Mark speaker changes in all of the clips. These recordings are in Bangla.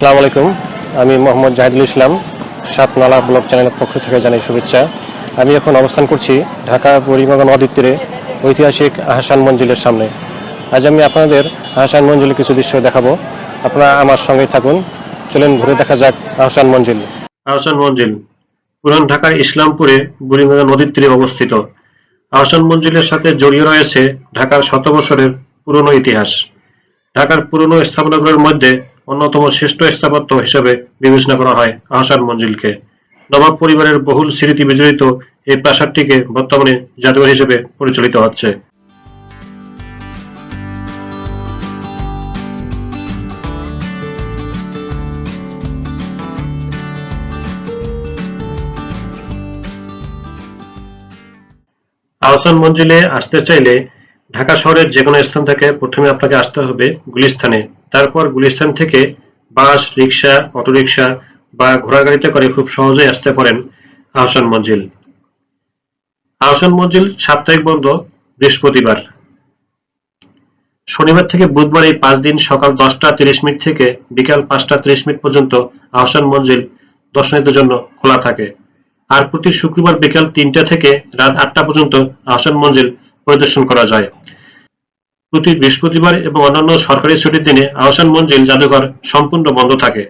Speaker 1: আসসালামু আলাইকুম। আমি মোহাম্মদ জাহিদুল ইসলাম, সাতনালা ব্লক চ্যানেলের পক্ষ থেকে জানাই শুভেচ্ছা। আমি এখন অবস্থান করছি ঢাকা পরিমগন নদীর তীরে ঐতিহাসিক আহসান মঞ্জিলের সামনে। আজ আমি আপনাদের আহসান মঞ্জিলের কিছু দৃশ্য দেখাবো। আপনারা আমার সঙ্গে থাকুন। চলেন, ঘুরে দেখা যাক আহসান মঞ্জিল। আহসান মঞ্জিল, পুরান ঢাকার ইসলামপুরে বুড়িগঙ্গা নদীর তীরে অবস্থিত। আহসান মঞ্জিলের সাথে জড়িয়ে রয়েছে ঢাকার শত বছরের পুরনো ইতিহাস। ঢাকার পুরনো স্থাপনাগুলোর মধ্যে অন্যতম শ্রেষ্ঠ স্থাপত্য হিসেবে বিবেচনা করা হয় আহসান মঞ্জিলকে। নবাব পরিবারের বহুল স্মৃতি বিজড়িত এই প্রাসাদটিকে বর্তমানে জাদুঘর হিসেবে পরিচালিত হচ্ছে। আহসান মঞ্জিলে আসতে চাইলে ঢাকা শহরের যে কোনো স্থান থেকে প্রথমে আপনাকে আসতে হবে গুলিস্তানে। তারপর গুলিস্তান থেকে বাস, রিক্সা অটোরিকশা বা ঘোড়াগাড়িতে করে খুব সহজেই আসতে পারেন আহসান মঞ্জিল। আহসান মঞ্জিল সাপ্তাহিক বন্ধ বৃহস্পতিবার। শনিবার থেকে বুধবার এই পাঁচ দিন সকাল দশটা তিরিশ মিনিট থেকে বিকাল পাঁচটা তিরিশ মিনিট পর্যন্ত আহসান মঞ্জিল দর্শনীদের জন্য খোলা থাকে। আর প্রতি শুক্রবার বিকাল তিনটা থেকে রাত আটটা পর্যন্ত আহসান মঞ্জিল পরিদর্শন করা যায়। প্রতি বৃহস্পতিবার এবং অন্যান্য সরকারি ছুটির দিনে আহসান মঞ্জিল জাদুঘর সম্পূর্ণ বন্ধ থাকে।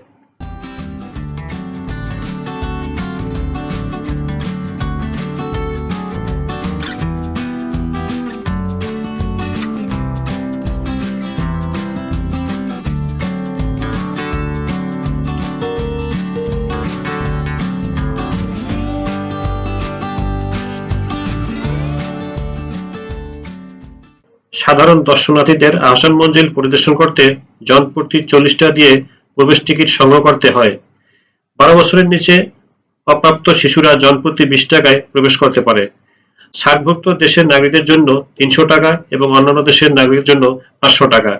Speaker 1: সাধারণ দর্শনার্থীদের আহসান মঞ্জিল পরিদর্শন করতে জনপ্রতি চল্লিশ টাকা দিয়ে প্রবেশ টিকিট সংগ্রহ করতে হয়। বারো বছরের নিচে অপ্রাপ্ত শিশুরা জনপ্রতি বিশ টাকায় প্রবেশ করতে পারে। ষাটভুক্ত দেশের নাগরিকদের জন্য তিনশো টাকা এবং অন্যান্য দেশের নাগরিকের জন্য পাঁচশো টাকা।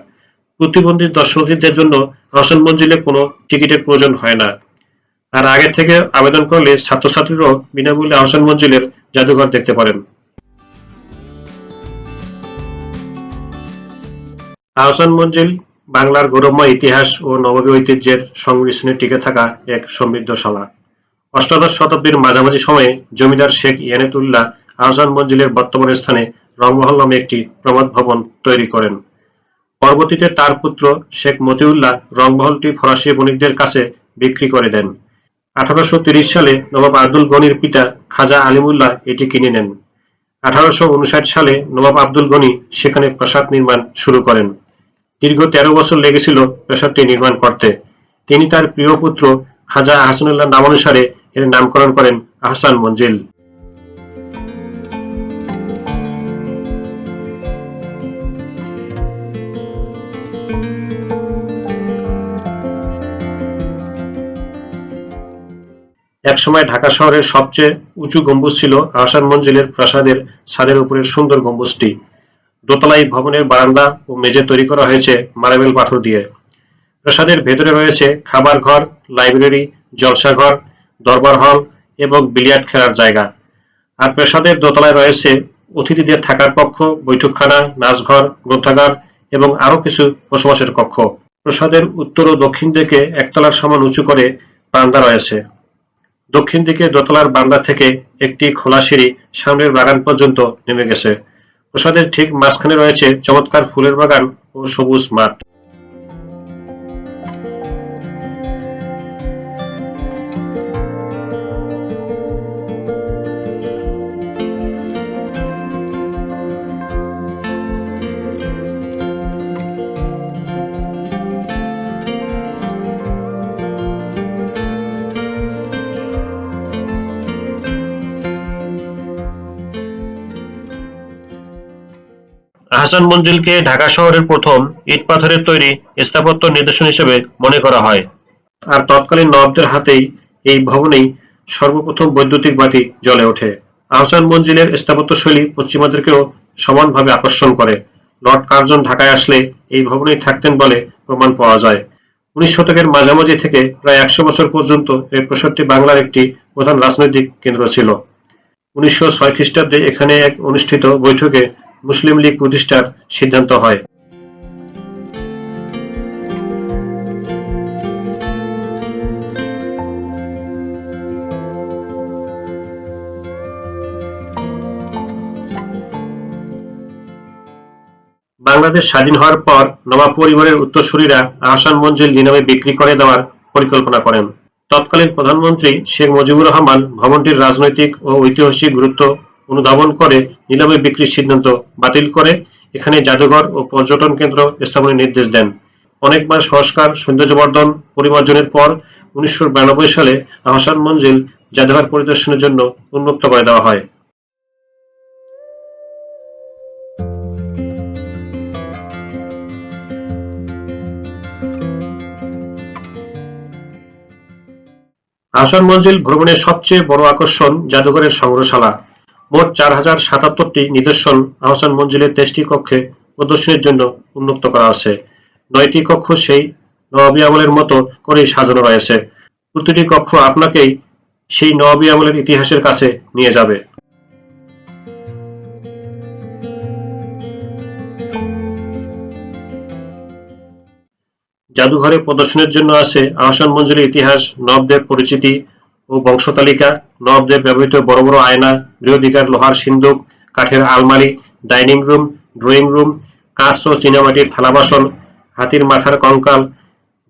Speaker 1: প্রতিবন্ধী দর্শনার্থীদের জন্য আহসান মঞ্জিলে কোনো টিকিটের প্রয়োজন হয় না। আর আগে থেকে আবেদন করলে ছাত্রছাত্রীরাও বিনামূল্যে আহসান মঞ্জিলের জাদুঘর দেখতে পারেন। আহসান মঞ্জিল, বাংলার গৌরবময় ইতিহাস ও নববী ঐতিহ্যের সংমিশ্রণে টিকে থাকা এক সমৃদ্ধশালা অষ্টাদশ শতাব্দীর মাঝামাঝি সময়ে জমিদার শেখ ইয়ানেতুল্লাহ আহসান মঞ্জিলের বর্তমান স্থানে রংমহল নামে একটি প্রমাদ ভবন তৈরি করেন। পরবর্তীতে তার পুত্র শেখ মতিউল্লাহ রংমহলটি ফরাসি বণিকদের কাছে বিক্রি করে দেন। আঠারোশো তিরিশ সালে নবাব আব্দুল গনির পিতা খাজা আলিমুল্লাহ এটি কিনে নেন। আঠারোশো উনষাট সালে নবাব আব্দুল গনি সেখানে প্রাসাদ নির্মাণ শুরু করেন। দীর্ঘ তেরো বছর লেগেছিল প্রাসাদটি নির্মাণ করতে। তিনি তার প্রিয় পুত্র খাজা আহসানুল্লাহ নামানুসারে এর নামকরণ করেন আহসান মঞ্জিল। একসময় ঢাকা শহরের সবচেয়ে উঁচু গম্বুজ ছিল আহসান মঞ্জিলের প্রাসাদের ছাদের উপরের সুন্দর গম্বুজটি। দোতলাই ভবনের বারান্দা ও মেঝে তৈরি করা হয়েছে মার্বেল পাথর দিয়ে। প্রাসাদের ভেতরে রয়েছে খাবার ঘর, লাইব্রেরি, জলসাঘর, দরবার হল এবং বিলিয়ার্ড খেলার জায়গা। আর প্রাসাদের দোতলায় রয়েছে অতিথিদের থাকার কক্ষ, বৈঠকখানা, নাচঘর, গ্রন্থাগার এবং আরও কিছু বসবাসের কক্ষ। প্রাসাদের উত্তর ও দক্ষিণ দিকে একতলার সমান উঁচু করে বারান্দা রয়েছে। দক্ষিণ দিকে দোতলার বারান্দা থেকে একটি খোলা সিঁড়ি সামনের বাগান পর্যন্ত নেমে গেছে। প্রাসাদের ঠিক মাঝখানে রয়েছে চমৎকার ফুলের বাগান ও সবুজ মাঠ। আহসান মঞ্জিলকে ঢাকা শহরের প্রথম ইট পাথরের তৈরি স্থাপত্য নিদর্শন হিসেবে মনে করা হয়। আর তৎকালীন নবাবদের হাতেই এই ভবনেই সর্বপ্রথম বৈদ্যুতিক বাতি জ্বলে ওঠে। আহসান মঞ্জিলের স্থাপত্যশৈলী পশ্চিমাদেরকেও সমানভাবে আকর্ষণ করে। লর্ড কার্জন ঢাকায় আসলে এই ভবনেই থাকতেন বলে প্রমাণ পাওয়া যায়। উনিশ শতকের মাঝামাঝি থেকে প্রায় একশো বছর পর্যন্ত এই প্রসাদটি বাংলার একটি প্রধান রাজনৈতিক কেন্দ্র ছিল। উনিশশো ছয় খ্রিস্টাব্দে এখানে এক অনুষ্ঠিত বৈঠকে মুসলিম লীগ প্রতিষ্ঠার সিদ্ধান্ত হয়। বাংলাদেশ স্বাধীন হওয়ার পর নবাব পরিবারের উত্তরসূরিরা আহসান মঞ্জিল নিলামে বিক্রি করে দেওয়ার পরিকল্পনা করেন। তৎকালীন প্রধানমন্ত্রী শেখ মুজিবুর রহমান ভবনটির রাজনৈতিক ও ঐতিহাসিক গুরুত্ব অনুধাবন করে, নিলামে বিক্রির সিদ্ধান্ত বাতিল করে, এখানে জাদুঘর ও পর্যটন কেন্দ্র স্থাপনের নির্দেশ দেন। অনেকবার সংস্কার, সৌন্দর্যবর্ধন, পরিমার্জনের পর উনিশশো বিরানব্বই সালে আহসান মঞ্জিল জাদুঘর পরিদর্শনের জন্য উন্মুক্ত করে দেওয়া হয়। আহসান মঞ্জিল ভ্রমণের সবচেয়ে বড় আকর্ষণ জাদুঘরের সংগ্রহশালা। মোট চার হাজার সাতাত্তরটি নিদর্শন আহসান মঞ্জিলের তেইশটি কক্ষে প্রদর্শনের জন্য উন্মুক্ত করা আছে। নয়টি কক্ষ সেই নবাবী আমলের মতো করেই সাজানো রয়েছে। প্রতিটি কক্ষ আপনাকেই সেই নবাবী আমলের ইতিহাসের কাছে নিয়ে যাবে। জাদুঘরে প্রদর্শনের জন্য আছে আহসান মঞ্জিলের ইতিহাস, নবদের পরিচিতি ও বংশতালিকা নবদের ব্যবহৃত বড় বড় আয়না গৃহধিকার লোহার সিন্দুক, কাঠের আলমারি, ডাইনিং রুম, ড্রয়িং রুম, কাঁচ ও চীনামাটির থালা বাসন, হাতির মাথার কঙ্কাল,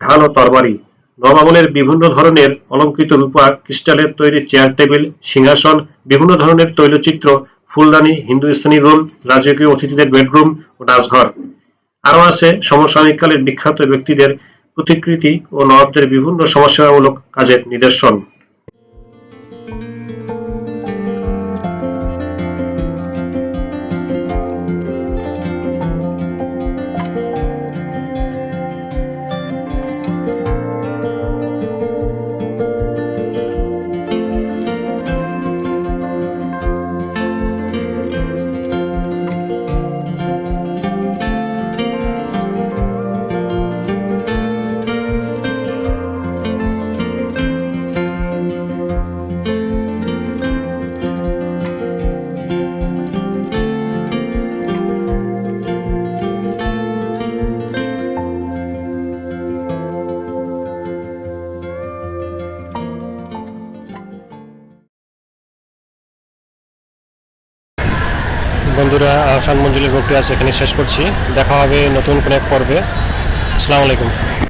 Speaker 1: ঢাল ও তরবারি। নবামলের বিভিন্ন ধরনের অলঙ্কৃত রূপা, ক্রিস্টালের তৈরি চেয়ার টেবিল, সিংহাসন, বিভিন্ন ধরনের তৈলচিত্র, ফুলদানি, হিন্দুস্তানি রুম, রাজকীয় অতিথিদের বেডরুম ও ডাকঘর আরও আছে সমসাময়িককালের বিখ্যাত ব্যক্তিদের প্রতিকৃতি ও নবাবদের বিভিন্ন সমস্যামূলক কাজের নিদর্শন। বন্ধুরা, আহসান মঞ্জুলের ভক্তি আছে এখানে শেষ করছি। দেখা হবে নতুন কোনো এক পর্বে। আসসালামু আলাইকুম।